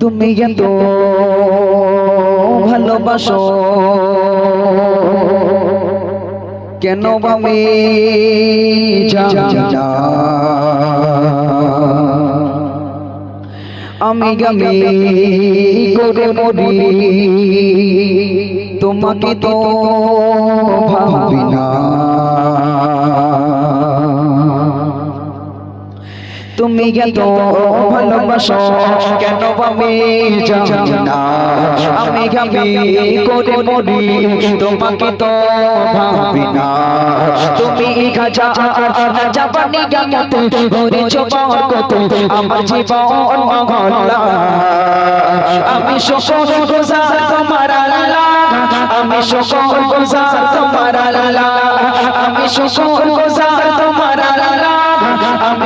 তুমি এত ভালোবাসো কেন না। আমি গামি করে মরি তোমাকে তো তুমি এত ভালোবাসো? কেন আমি জানি না? আমি গামি করে মরি? তোমাকে তো ভাবি না। তুমি খাজা জাপানি গামতে করেছ বরকত। আমার জীবন মহল্লা আমি সকল গুজার তোমার আল্লাহ। আমি সকল গুজার তোমার আল্লাহ। আমি সকল গুজার তোমার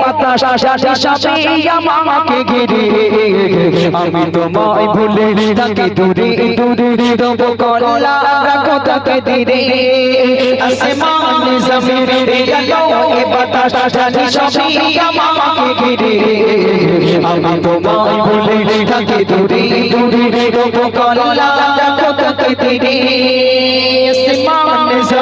বাতাস সাথে সাথে আমাকে ঘিরে আমি তোমায় ভুলে থাকি দূরে দূরে তবু কল্লা রাখো তাকে ধীরে আসমান জমিন গেল এ বাতাস সাথে সাথে আমাকে ঘিরে। আমি তোমায় ভুলে থাকি দূরে দূরে তবু কল্লা রাখো তাকে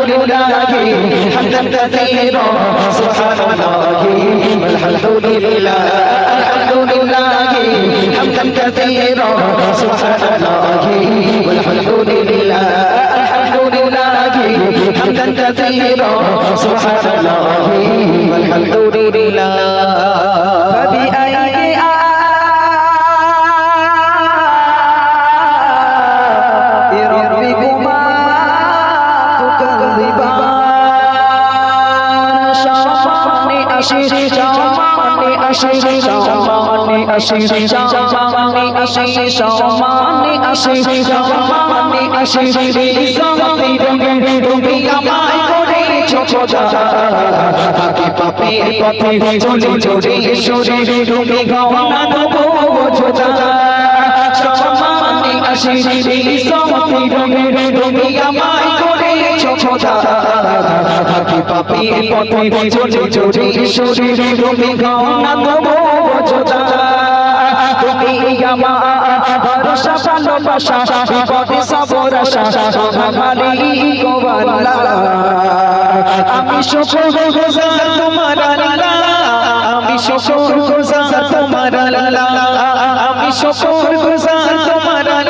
حول الله حمدا كثيرا سبحان الله الحمد لله الحمد لله حمدا كثيرا سبحان الله والحمد لله الحمد لله حمدا كثيرا سبحان الله والحمد لله আসে সম্মানে আসে সম্মানে আসে সম্মানে আসে সম্মানে আসে সম্মানে আসে সম্মানে রঙে তুমি আমায় করে ছোট তাকে পাপে পথে চলে চলে সরে তুমি গহনা দেবো ছোট সম্মানে আসে সম্মানে রঙে তুমি আমায় করে ছোট পাপে পথে চলে চলে সরে তুমি গাওয়া দেবো বোঝা তুমি আমার ভরসা ভালোবাসা বিপদে সবর আশা মালিক আল্লাহ আমি শুকর গুজার তোমার আল্লাহ। আমি শুকর গুজার তোমার আল্লাহ। আমি শুকর গুজার তোমার আল্লাহ।